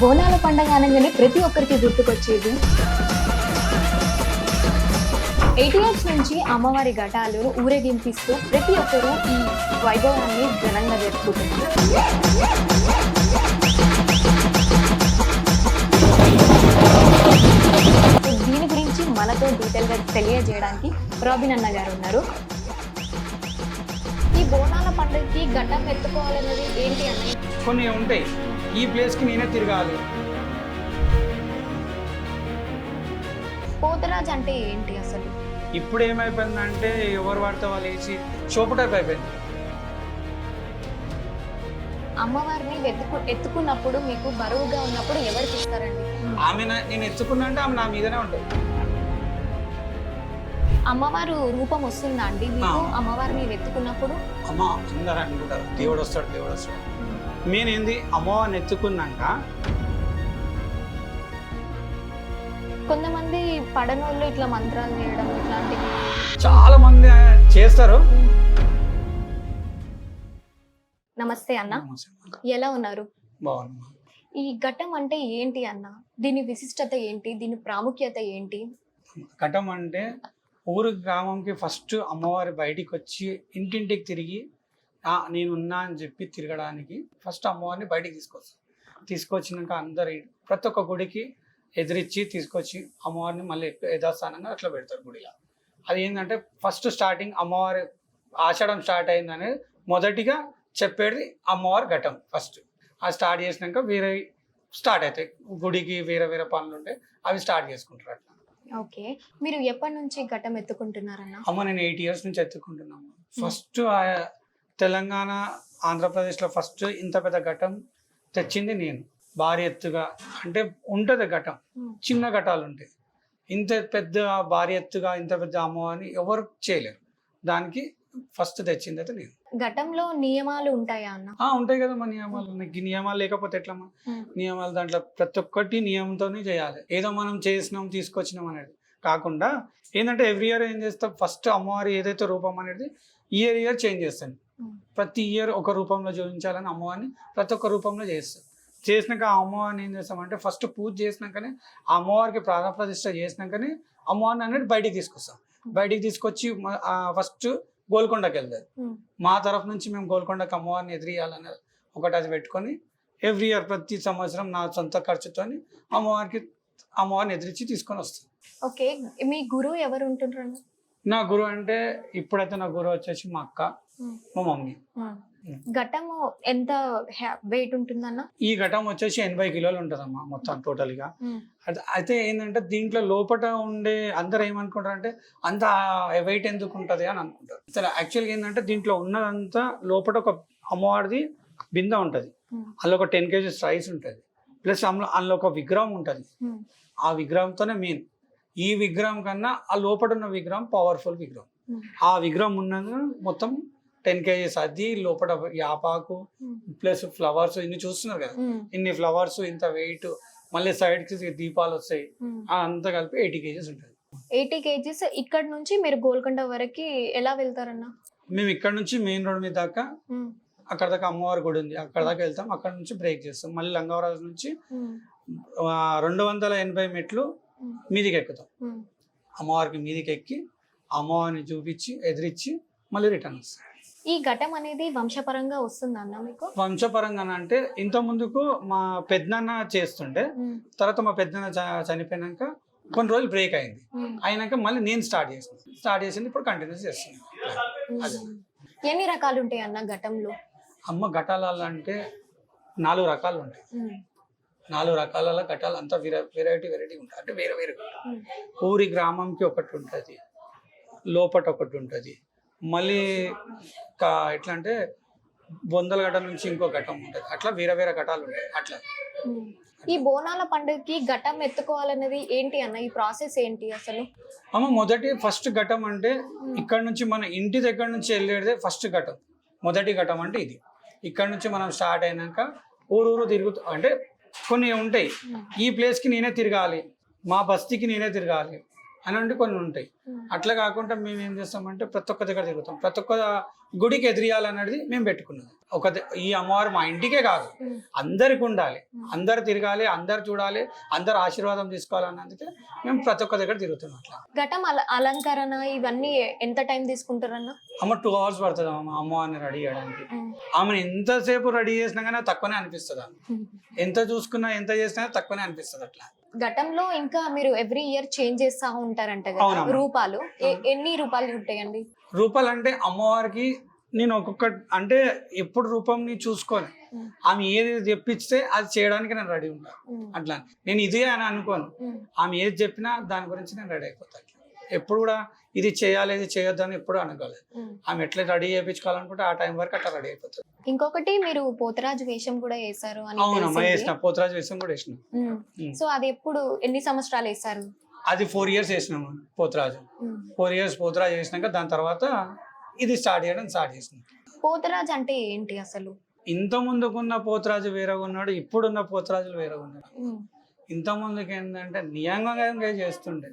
బోనాల పండగ అనగానే ప్రతి ఒక్కరికి గుర్తుకొచ్చేది. ఎయిటీఎస్ నుంచి అమ్మవారి ఘటాలు ఊరేగింపిస్తూ ప్రతి ఒక్కరూ ఈ వైభవాన్ని ఘనంగా జరుపుకుంటున్నారు. దీని గురించి మనతో డీటెయిల్గా తెలియజేయడానికి రాబిన్ అన్న గారు ఉన్నారు. ఈ బోనాల పండుగకి ఘటం ఎత్తుకోవాలన్నది ఏంటి అని కొన్ని ఉంటాయి. ఈ ప్లేస్కి నేనే తిరగాలి. పోతరాజ్ అంటే ఏంటి అసలు? ఇప్పుడు ఏమైపోయిందంటే ఎవరు పడితే వాళ్ళు వేసి షోపు టైప్ అయిపోయింది. అమ్మవారిని వెతుకు ఎత్తుకున్నప్పుడు మీకు బరువుగా ఉన్నప్పుడు ఎవరికి ఇస్తారండి? ఆమె నా- నేను ఎత్తుకున్నా అంటే ఆమె నా మీదనే ఉంటుంది. అమ్మవారు రూపం వస్తుందా అండి మీకు? ఆ. అమ్మవారిని వెతుకున్నప్పుడు? అమ్మ అందరూ అనుకుంటారు దేవుడు వస్తాడు దేవుడు వస్తాడు. ఏంది అమ్మవారిని ఎత్తుకున్నాక కొంతమంది పడనోళ్ళు ఇట్లా మంత్రాలు చేయడం ఇట్లాంటివి. చాలా మంది చేస్తారు. నమస్తే అన్న. ఎలా ఉన్నారు? ఈ ఘట్టం అంటే ఏంటి అన్న? దీని విశిష్టత ఏంటి? దీని ప్రాముఖ్యత ఏంటి? ఘటం అంటే ఊరు గ్రామంకి ఫస్ట్ అమ్మవారి బయటికి వచ్చి ఇంటింటికి తిరిగి "ఆ, నేను ఉన్నా అని చెప్పి తిరగడానికి ఫస్ట్ అమ్మవారిని బయటికి తీసుకొస్తాం. తీసుకొచ్చినాక అందరి ప్రతి ఒక్క గుడికి ఎదిరించి తీసుకొచ్చి అమ్మవారిని మళ్ళీ యథాస్థానంగా అట్లా పెడతారు గుడిలో. అది ఏంటంటే ఫస్ట్ స్టార్టింగ్ అమ్మవారి ఆషాఢం స్టార్ట్ అయిందనేది మొదటిగా చెప్పేది అమ్మవారి ఘటం ఫస్ట్. అది స్టార్ట్ చేసినాక వేరే స్టార్ట్ అవుతాయి. గుడికి వేరే వేరే పనులు ఉంటాయి అవి స్టార్ట్ చేసుకుంటారు అట్లా. ఓకే. మీరు ఎప్పటి నుంచి ఘట్టం ఎత్తుకుంటున్నారన్న? అమ్మ నేను ఎయిట్ ఇయర్స్ నుంచి ఎత్తుకుంటున్నాము ఫస్ట్ ఆ- తెలంగాణ ఆంధ్రప్రదేశ్లో ఫస్ట్ ఇంత పెద్ద ఘటం తెచ్చింది నేను. భారీ ఎత్తుగా. అంటే ఉంటుంది ఘటం. చిన్న ఘటాలు ఉంటాయి ఇంత పెద్ద భారీ ఎత్తుగా ఇంత పెద్ద అమ్మవారిని ఎవరు చేయలేరు. దానికి ఫస్ట్ తెచ్చింది అయితే నేను. ఘట్టంలో నియమాలు ఉంటాయా అన్న? ఆ, ఉంటాయి కదా మా నియమాలు. నీకు నియమాలు లేకపోతే ఎట్లమ్మా Hmm. నియమాలు దాంట్లో ప్రతి ఒక్కటి నియమంతోనే చేయాలి. ఏదో మనం చేసినాం తీసుకొచ్చినాం అనేది. కాకుండా ఏంటంటే ఎవ్రీ ఇయర్ ఏం చేస్తాం? ఫస్ట్ అమ్మవారి ఏదైతే రూపం అనేది ఇయర్ ఇయర్ చేంజ్ చేస్తాను. ప్రతి ఇయర్ ఒక రూపంలో చూపించాలని అమ్మవారిని ప్రతి ఒక్క రూపంలో చేస్తాం చేసినాక ఆ అమ్మవారిని ఏం చేస్తామంటే ఫస్ట్ పూజ చేసినాకనే ఆ అమ్మవారికి ప్రాణ ప్రతిష్ట చేసినాకనే అమ్మవారిని అనేది బయటికి తీసుకొస్తాం. బయటికి తీసుకొచ్చి ఫస్ట్ గోల్కొండకి వెళ్తారు. మా తరఫు నుంచి మేము గోల్కొండకి అమ్మవారిని ఎదిరియాలని ఒకటి అది పెట్టుకొని ఎవ్రీ ఇయర్ ప్రతి సంవత్సరం నా సొంత ఖర్చుతోని అమ్మవారికి అమ్మవారిని ఎదిరించి తీసుకొని వస్తాం. ఓకే. మీ గురువు ఎవరు ఉంటుండ్రు నా గురువు అంటే ఇప్పుడైతే నా గురువు వచ్చేసి మా అక్క మా మమ్మీ. ఘట్టము ఎంత వెయిట్ ఉంటుందన్న? ఈ ఘటం వచ్చేసి ఎనభై కిలోలు ఉంటుందమ్మా మొత్తం టోటల్గా. అది- అయితే ఏంటంటే దీంట్లో లోపల ఉండే అందరు ఏమనుకుంటారు అంటే అంత వెయిట్ ఎందుకు ఉంటుంది అని అనుకుంటారు. అసలు యాక్చువల్గా ఏంటంటే దీంట్లో ఉన్నదంతా లోపల ఒక అమ్మవారిది బిందె ఉంటుంది. అందులో ఒక టెన్ కేజీస్ రైస్ ఉంటుంది. ప్లస్ అందులో అందులో ఒక విగ్రహం ఉంటుంది. ఆ విగ్రహంతోనే మెయిన్. ఈ విగ్రహం కన్నా ఆ లోపల ఉన్న విగ్రహం పవర్ఫుల్ విగ్రహం. ఆ విగ్రహం ఉన్నది మొత్తం టెన్ కేజీస్ అది లోపల యాపాకు ప్లస్ ఫ్లవర్స్ ఇన్ని చూస్తున్నారు కదా. ఇన్ని ఫ్లవర్స్ ఇంత వెయిట్ మళ్ళీ సైడ్కి దీపాలు వస్తాయి. ఆ అంతా కలిపి ఎయిటీ కేజీస్ ఉంటుంది. ఎయిటీ కేజీస్ ఇక్కడ నుంచి మీరు గోల్కొండ వరకు ఎలా వెళ్తారన్న? మేము ఇక్కడ నుంచి మెయిన్ రోడ్ మీద దాకా అక్కడ దాకా అమ్మవారి గుడి ఉంది. అక్కడ దాకా వెళ్తాం. అక్కడ నుంచి బ్రేక్ చేస్తాం. మళ్ళీ లంగవరాజు నుంచి రెండు వందల ఎనభై మెట్లు మీదికి ఎక్కుతాం అమ్మవారికి మీదికి ఎక్కి అమ్మవారిని చూపించి ఎదిరించి మళ్ళీ రిటర్న్ వస్తాం ఈ ఘటం అనేది వంశపరంగా వస్తుందన్న మీకు? వంశపరంగా అంటే ఇంత ముందుకు మా పెద్దనాన్న చేస్తుండే. తర్వాత మా పెద్దనాన్న చ- చనిపోయినాక కొన్ని రోజులు బ్రేక్ అయింది. అయినాక మళ్ళీ నేను స్టార్ట్ చేసాను స్టార్ట్ చేసింది ఇప్పుడు కంటిన్యూస్ చేస్తున్నాను. అదే. ఎన్ని రకాలు ఉంటాయి అన్న ఘటంలో? అమ్మ ఘటాలలో అంటే నాలుగు రకాలు ఉంటాయి నాలుగు రకాల ఘటాలు అంతా వెరైటీ వెరైటీ ఉంటాయి. అంటే వేరే వేరే ఊరి గ్రామంకి ఒకటి ఉంటుంది. లోపట ఒకటి ఉంటుంది. మళ్ళీ ఎట్లా అంటే బొందల ఘటం నుంచి ఇంకో ఘటం ఉంటుంది. అట్లా వేరే వేరే ఘటాలు ఉంటాయి. అట్లా. ఈ బోనాల పండుగకి ఘటం ఎత్తుకోవాలన్నది ఏంటి అన్న? ఈ ప్రాసెస్ ఏంటి అసలు? అమ్మ మొదటి ఫస్ట్ ఘటం అంటే ఇక్కడ నుంచి మన ఇంటి దగ్గర నుంచి వెళ్ళేదే ఫస్ట్ ఘటం. మొదటి ఘటం అంటే ఇది. ఇక్కడ నుంచి మనం స్టార్ట్ అయినాక ఊరూరు తిరుగుతూ అంటే కొన్ని ఉంటాయి. ఈ ప్లేస్కి నేనే తిరగాలి. మా బస్తీకి నేనే తిరగాలి. అలాంటి కొన్ని ఉంటాయి. అట్లా కాకుండా మేము ఏం చేస్తామంటే ప్రతి ఒక్క దగ్గర తిరుగుతాం. ప్రతి ఒక్క గుడికి ఎదిరియాలన్నది మేము పెట్టుకున్నాం ఒక ఈ అమ్మవారు మా ఇంటికే కాదు. అందరికి ఉండాలి. అందరు తిరగాలి అందరు చూడాలి అందరు ఆశీర్వాదం తీసుకోవాలన్నందుకే మేము ప్రతి ఒక్క దగ్గర తిరుగుతున్నాం అట్లా. ఘటం అల అలంకరణ ఇవన్నీ ఎంత టైం తీసుకుంటారన్న? అమ్మ టూ అవర్స్ పడుతుంది అమ్మ అమ్మవారిని రెడీ చేయడానికి. ఆమెను ఎంతసేపు రెడీ చేసినా కానీ తక్కువనే అనిపిస్తుంది. ఎంత చూసుకున్నా ఎంత చేసినా తక్కువనే అనిపిస్తుంది అట్లా. ఘటంలో ఇంకా మీరు ఎవ్రీ ఇయర్ చేంజ్ చేస్తా ఉంటారంట కదా అవునమ్మా. రూపాలు ఎ- ఎన్ని రూపాయలు ఉంటాయండి రూపాలు అంటే అమ్మవారికి నేను ఒక్కొక్క అంటే ఎప్పుడు రూపంని చూసుకొని. ఆమె ఏది తెప్పిస్తే అది చేయడానికి నేను రెడీ ఉంటాను ఉమ్. అట్లా నేను ఇదే అని అనుకోను ఉమ్. ఆమె ఏది చెప్పినా దాని గురించి నేను రెడీ అయిపోతాను ఎప్పుడు కూడా ఇది చేయాలి ఇది చేయొద్దు అని ఎప్పుడు అనుకోలేదు. ఆమె ఎట్లా రెడీ చేయించుకోవాలనుకుంటే ఆ టైం వరకు అట్లా రెడీ అయిపోతుంది. ఇంకొకటి మీరు పోతరాజు వేషం కూడా వేశారు అని అవునమ్మా. వేసిన. పోతరాజు వేసం కూడా వేసిన. సో అది ఎప్పుడు ఎన్ని సంవత్సరాలు వేశారు? అది ఫోర్ ఇయర్స్ వేసినాము పోతరాజు. ఫోర్ ఇయర్స్ పోతరాజు వేసినాక దాని తర్వాత ఇది స్టార్ట్ చేయడం స్టార్ట్ చేసినాం. పోతరాజు అంటే ఏంటి అసలు? ఇంత ముందుకున్న పోతరాజు వేరేగా ఉన్నాడు ఇప్పుడున్న పోతరాజులు వేరేగా ఉన్నాడు ఉమ్. ఇంత ముందుకు ఏంటంటే నియంగా చేస్తుండే.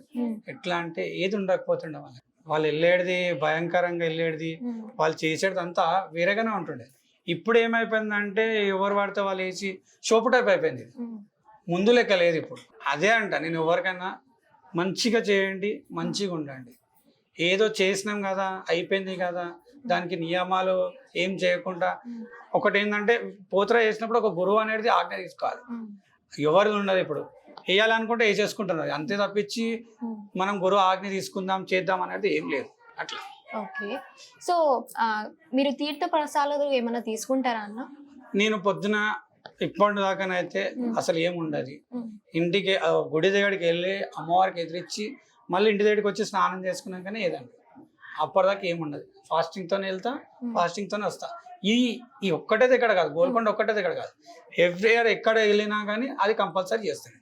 ఎట్లా అంటే ఏది ఉండకపోతుండే వాళ్ళకి వాళ్ళు వెళ్ళేది భయంకరంగా వెళ్ళేది. వాళ్ళు చేసేది అంతా వేరేగానే ఉంటుండే ఇప్పుడు ఏమైపోయిందంటే ఎవరు పడితే వాళ్ళు వేసి షోపు టైప్ అయిపోయింది. ముందు లెక్క లేదు ఇప్పుడు అదే అంట నేను ఎవరికైనా మంచిగా చేయండి మంచిగా ఉండండి ఏదో చేసినాం కదా అయిపోయింది కదా దానికి నియమాలు ఏం చేయకుండా. ఒకటి ఏంటంటే పోతరా చేసినప్పుడు ఒక గురువు అనేది ఆజ్ఞ తీసుకోవాలి ఉమ్. ఎవరిది ఉండదు ఇప్పుడు వేయాలనుకుంటే వేసేసుకుంటున్నారు అంతే తప్పించి ఉమ్. మనం గురువు ఆజ్ఞ తీసుకుందాం చేద్దాం అనేది ఏం లేదు అట్లా ఓకే సో మీరు తీర్థ ప్రసాదాలు ఏమైనా తీసుకుంటారా అన్న నేను పొద్దున ఇప్పటి దాకానైతే మ్. అసలు ఏం ఉండదు ఉమ్. ఇంటికి గుడి దగ్గరికి వెళ్ళి అమ్మవారికి ఎదిరించి మళ్ళీ ఇంటి దగ్గరికి వచ్చి స్నానం చేసుకున్నాకనే ఏదండి అప్పటిదాకా ఏముండదు ఫాస్టింగ్తోనే వెళ్తా. ఫాస్టింగ్తోనే వస్తా ఈ ఈ ఒక్కటే దగ్గర కాదు గోల్కొండ ఒక్కటే దగ్గర కాదు. ఎవ్రీ ఇయర్ ఎక్కడ వెళ్ళినా కానీ అది కంపల్సరీ చేస్తాను.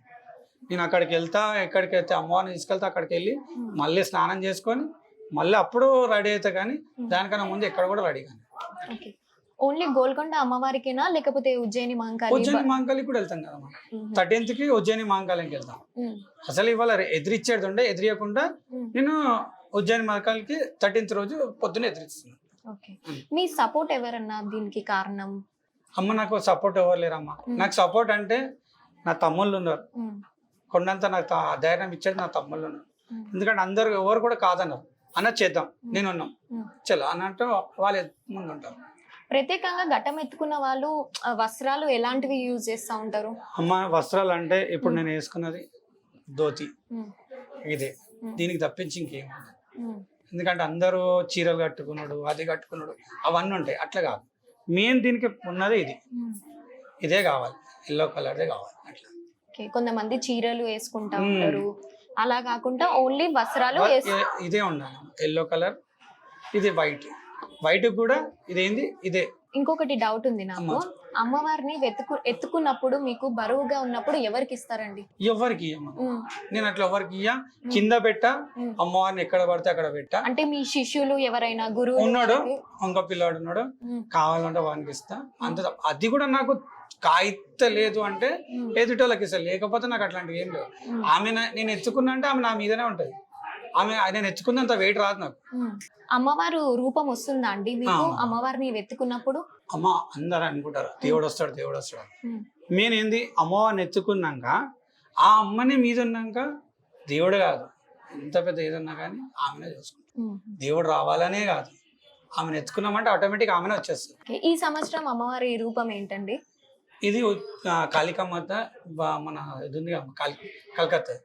నేను అక్కడికి వెళ్తా ఎక్కడికి వెళ్తే అమ్మవారిని తీసుకెళ్తా అక్కడికి వెళ్ళి ఉమ్. మళ్ళీ స్నానం చేసుకొని మళ్ళీ అప్పుడు రెడీ అవుతా కానీ దానికన్నా ముందు ఎక్కడ కూడా రెడీ కానీ. ఓన్లీ గోల్కొండ అమ్మవారికేనా? లేకపోతే ఉజ్జయిని మహంకాళి ఉజ్జయిని మాంకాళి కూడా వెళ్తాం కదా మనం ఉమ్. థర్టీన్త్కి ఉజ్జయిని మాంకాళికి వెళ్తాం. ఉమ్. అసలు ఇవాళ ఎదిరిచ్చేది ఉండే ఎదిరియకుండా. నేను ఉజ్జయిని మహకాలకి థర్టీన్త్ రోజు పొద్దున్న ఎదిరిస్తున్నాను. మీ సపోర్ట్ ఎవరన్నా దీనికి కారణం? అమ్మ నాకు సపోర్ట్ ఎవరు లేరమ్మా. నాకు సపోర్ట్ అంటే నా తమ్ముళ్ళు ఉన్నారు. కొండంత నాకు ధైర్యం ఇచ్చేది నా తమ్ముళ్ళు ఉన్నారు. ఎందుకంటే అందరు ఎవరు కూడా కాదన్నారు. అన్న చేద్దాం నేను ఉన్నాం. చలో అన్నట్టు వాళ్ళు ముందు ఉంటారు. ప్రత్యేకంగా ఘటం ఎత్తుకున్న వాళ్ళు వస్త్రాలు ఎలాంటివి యూజ్ చేస్తూ ఉంటారు? అమ్మ వస్త్రాలు అంటే ఇప్పుడు నేను వేసుకున్నది ధోతి. ఇదే. దీనికి తప్పించి ఇంకేం. ఎందుకంటే అందరూ చీరలు కట్టుకున్నాడు అది కట్టుకున్నాడు అవన్నీ ఉంటాయి. అట్లా కాదు. మెయిన్ దీనికి ఉన్నది ఇది. ఇదే కావాలి. ఎల్లో కలర్దే కావాలి. అట్లా. కొంతమంది చీరలు వేసుకుంటా. ఉంటారు. అలా కాకుండా ఓన్లీ వస్త్రాలు ఇదే- ఉండాలి. ఎల్లో కలర్ ఇది వైట్. వైట్ కూడా ఇదేంది? ఇదే. ఇంకొకటి డౌట్ ఉంది నాకు. అమ్మవారిని వెతుకు ఎత్తుకున్నప్పుడు మీకు బరువుగా ఉన్నప్పుడు ఎవరికి ఇస్తారండి? ఎవరికి. నేను అట్లా ఎవరికి ఇయ్య? కింద పెట్టా మ్మ్. అమ్మవారిని ఎక్కడ పడితే అక్కడ పెట్టా. అంటే మీ శిష్యులు ఎవరైనా గురువు ఉన్నాడు ఇంకో పిల్లాడు ఉన్నాడు. కావాలంటే వానికి ఇస్తా. అంత అది కూడా నాకు కాయిత లేదు అంటే. ఎదుటోళ్ళకి ఇస్తా. లేకపోతే నాకు అట్లాంటివి ఏం లేవు. ఆమె నేను ఎత్తుకున్నా అంటే ఆమె నా మీదనే ఉంటది. ఆమె నేను ఎత్తుకున్నంత వెయిట్ రాదు నాకు. అమ్మవారు రూపం వస్తుందా అండి మీకు. అమ్మవారిని వెతుకున్నప్పుడు? అమ్మ అందరు అనుకుంటారు. దేవుడు వస్తాడు దేవుడు వస్తాడు. ఏంది అమ్మవారిని ఎత్తుకున్నాక ఆ అమ్మని మీద ఉన్నాక దేవుడు కాదు. ఎంత పెద్ద ఏదన్నా కానీ ఆమెనే చూసుకుంటాం. దేవుడు రావాలనే కాదు. ఆమెను ఎత్తుకున్నామంటే ఆటోమేటిక్ ఆమెనే వచ్చేస్తుంది. ఈ సంవత్సరం అమ్మవారి రూపం ఏంటండి? ఇది బా- మన ఇది ఉంది కలకత్తా.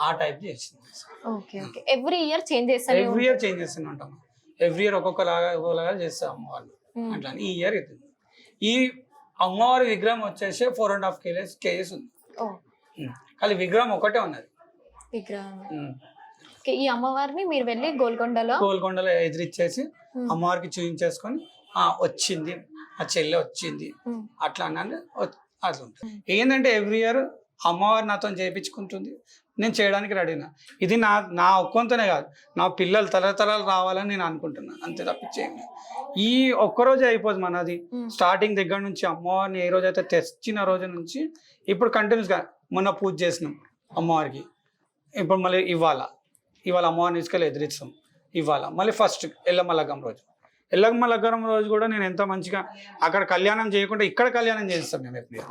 ఆ టైప్ చేసింది okay okay. Every year change చేస్తారు ఎవ్రీ ఇయర్ చేంజ్ చేస్తూనే ఉంటాం ఎవ్రీ ఇయర్ ఒక్కొక్కలాగా ఒక్కొక్కలాగా చేస్తాం అమ్మవాళ్ళు అట్లా ఈ ఇయర్ ఇది. ఈ అమ్మవారి విగ్రహం వచ్చేసి four and half kgs kgs ఉంది. కానీ విగ్రహం ఒకటే ఉన్నది. విగ్రహం. ఈ అమ్మవారిని మీరు వెళ్ళి గోల్కొండలో గోల్కొండలో ఎదిరిచ్చేసి. అమ్మవారికి చూపించేసుకొని వచ్చింది. ఆ చెల్లె వచ్చింది. అట్లా అన్నాను అట్లా ఉంటుంది ఏంటంటే ఎవ్రీ ఇయర్ అమ్మవారు నాతో చేయించుకుంటుంది నేను చేయడానికి రెడీనా ఇది నా నా ఒక్కంతోనే కాదు. నా పిల్లలు తరతరాలు రావాలని నేను అనుకుంటున్నాను అంతే తప్పించేయండి ఈ ఒక్కరోజే అయిపోదు మనది. స్టార్టింగ్ దగ్గర నుంచి అమ్మవారిని ఏ రోజైతే తెచ్చిన రోజు నుంచి ఇప్పుడు కంటిన్యూస్గా మొన్న పూజ చేసినాం అమ్మవారికి. ఇప్పుడు మళ్ళీ ఇవ్వాల? ఇవాళ అమ్మవారిని తీసుకెళ్ళి ఎదిరిస్తాం. ఇవాళ మళ్ళీ ఫస్ట్ ఎల్లమ్మ లగ్గం రోజు. ఎల్లమ్మ లగ్గం రోజు కూడా నేను ఎంత మంచిగా అక్కడ కళ్యాణం చేయకుండా ఇక్కడ కళ్యాణం చేయిస్తాం మేము ఎవ్రీ ఇయర్.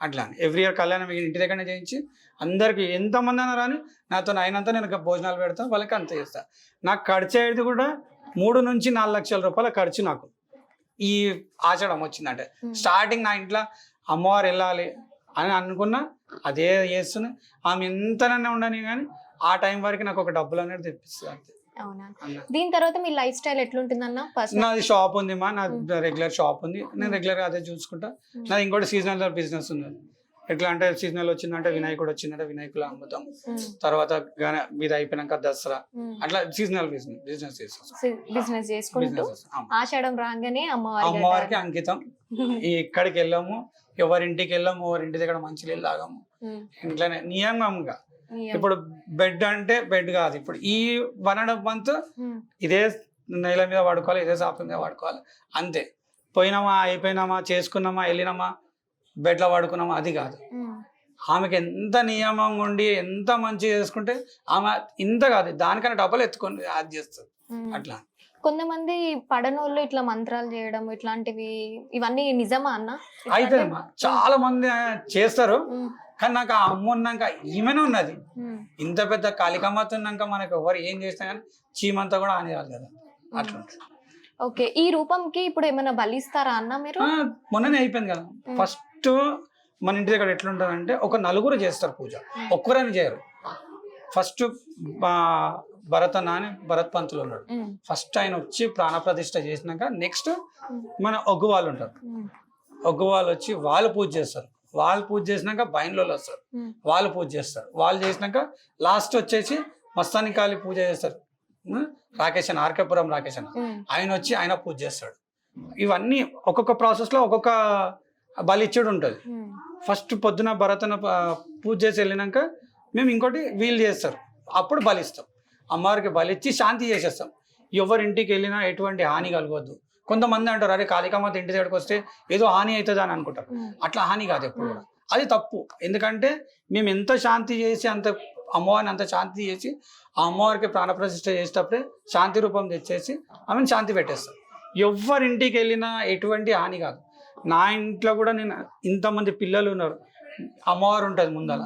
అట్లా ఎవ్రీ ఇయర్ కళ్యాణం ఇంటి దగ్గరనే చేయించి అందరికి ఎంతమంది అన్నా రాని నాతో అయినంత నేను భోజనాలు పెడతా వాళ్ళకి అంత చేస్తా. నాకు ఖర్చు అయ్యేది కూడా మూడు నుంచి నాలుగు లక్షల రూపాయల ఖర్చు నాకు. ఈ ఆచడం వచ్చిందంటే. స్టార్టింగ్ నా ఇంట్లో అమ్మవారు వెళ్ళాలి అని అనుకున్నా అదే చేస్తున్నా. ఆమె ఎంతనన్నా ఉండని కానీ ఆ టైం వరకు నాకు ఒక డబ్బులు అనేది తెప్పిస్తుంది అంతే. అవునా. దీని తర్వాత మీ లైఫ్ స్టైల్ ఎట్లుంటుందన్న? నాది షాప్ ఉంది మా నా. రెగ్యులర్ షాప్ ఉంది. నేను. రెగ్యులర్గా అదే చూసుకుంటా. నాది ఇంకోటి సీజనల్ బిజినెస్ ఉంది ఎట్లా అంటే సీజనల్ వచ్చిందంటే వినాయకుడు వచ్చిందంటే వినాయకులు అమ్ముతాం తర్వాత ఇది అయిపోయినాక దసరా. అట్లా సీజనల్ బిజినెస్ బిజినెస్ చేస్తాం బిజినెస్ చేసుకుంటూ ఆషాఢం రాగానే అమ్మవారికి. అంకితం. ఎక్కడికి వెళ్ళాము? ఎవరింటికి వెళ్ళాము? ఎవరింటి దగ్గర మంచి నీళ్ళు తాగాము. ఇంట్లోనే నియమంగా నియం. ఇప్పుడు బెడ్ అంటే బెడ్ కాదు. ఇప్పుడు ఈ వన్ అండ్ హాఫ్ మంత్. ఇదే నేల మీద వాడుకోవాలి ఇదే సాప్ మీద వాడుకోవాలి. అంతే. పోయినామా అయిపోయినామా చేసుకున్నామా వెళ్ళినామా బెడ్లో వాడుకున్నామా అది కాదు. ఉమ్. ఆమెకి ఎంత నియమంగా ఉండి ఎంత మంచి చేసుకుంటే ఆమె ఇంత కాదు. దానికన్నా డబ్బులు ఎత్తుకొని అది చేస్తుంది. ఉమ్. అట్లా. కొంతమంది పడనోళ్ళు ఇట్లా మంత్రాలు చేయడం ఇట్లాంటివి ఇవన్నీ నిజమా అన్న? అయితే చాలా మంది చేస్తారు. ఉమ్. కానీ నాకు ఆ అమ్మ ఉన్నాక ఈమెనే ఉన్నది. ఇంత పెద్ద కాళికమ్మత ఉన్నాక మనకు ఎవరు ఏం చేసినా కానీ చీమంతా కూడా ఆని రాదు కదా అట్లా. ఓకే ఈ రూపంకి ఇప్పుడు ఏమైనా బలిస్తారా అన్న మీరు మొన్ననే అయిపోయింది కదా. ఫస్ట్ మన ఇంటి దగ్గర ఎట్లుంటుంది అంటే ఒక నలుగురు చేస్తారు పూజ ఒక్కరని చేయరు ఫస్ట్ భరత నాని భరత్ పంతులు ఉన్నాడు. ఫస్ట్ ఆయన వచ్చి ప్రాణప్రతిష్ఠ చేసినాక నెక్స్ట్. మన ఒగ్గు వాళ్ళు ఉంటారు. ఒగ్గు వాళ్ళు వచ్చి వాళ్ళు పూజ చేస్తారు వాళ్ళు పూజ చేసినాక బయన్లో వస్తారు. వాళ్ళు పూజ చేస్తారు. వాళ్ళు చేసినాక లాస్ట్ వచ్చేసి మస్తాని కాళి పూజ చేస్తారు. రాకేష్ అన్న ఆర్కేపురం రాకేష్ అన్న. ఆయన వచ్చి ఆయన పూజ చేస్తాడు. ఇవన్నీ ఒక్కొక్క ప్రాసెస్లో ఒక్కొక్క బలిచ్చుడు ఉంటుంది. ఫస్ట్ పొద్దున భరతన పూజ చేసి వెళ్ళినాక మేము ఇంకోటి వీలు చేస్తారు. అప్పుడు బలిస్తాం. అమ్మవారికి బలిచ్చి శాంతి చేసేస్తాం. ఎవరి ఇంటికి వెళ్ళినా ఎటువంటి హాని కలగవద్దు కొంతమంది అంటారు అరే కాళికామాత ఇంటి దగ్గరకు వస్తే ఏదో హాని అవుతుంది అని అనుకుంటారు. అట్లా హాని కాదు ఎప్పుడు కూడా. అది తప్పు. ఎందుకంటే మేము ఎంత శాంతి చేసి అంత అమ్మవారిని అంత శాంతి చేసి ఆ అమ్మవారికి ప్రాణప్రతిష్ఠ చేసేటప్పుడే శాంతి రూపం తెచ్చేసి ఆమెను శాంతి పెట్టేస్తాం. ఎవరి ఇంటికి వెళ్ళినా ఎటువంటి హాని కాదు. నా ఇంట్లో కూడా నేను ఇంతమంది పిల్లలు ఉన్నారు. అమ్మవారు ఉంటుంది ముందల.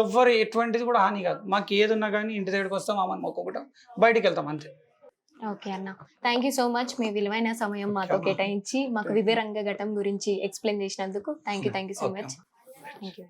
ఎవ్వరు ఎటువంటిది కూడా హాని కాదు. మాకు ఏది ఉన్నా కానీ ఇంటి దగ్గరికి వస్తాం అమ్మని మొక్కుకుంటాం బయటికి వెళ్తాం అంతే. ఓకే అన్న. థ్యాంక్ యూ సో మచ్ మీ విలువైన సమయం మాతో కేటాయించి మాకు వివరంగా ఘటం గురించి ఎక్స్ప్లెయిన్ చేసినందుకు thank you thank you so. Much thank you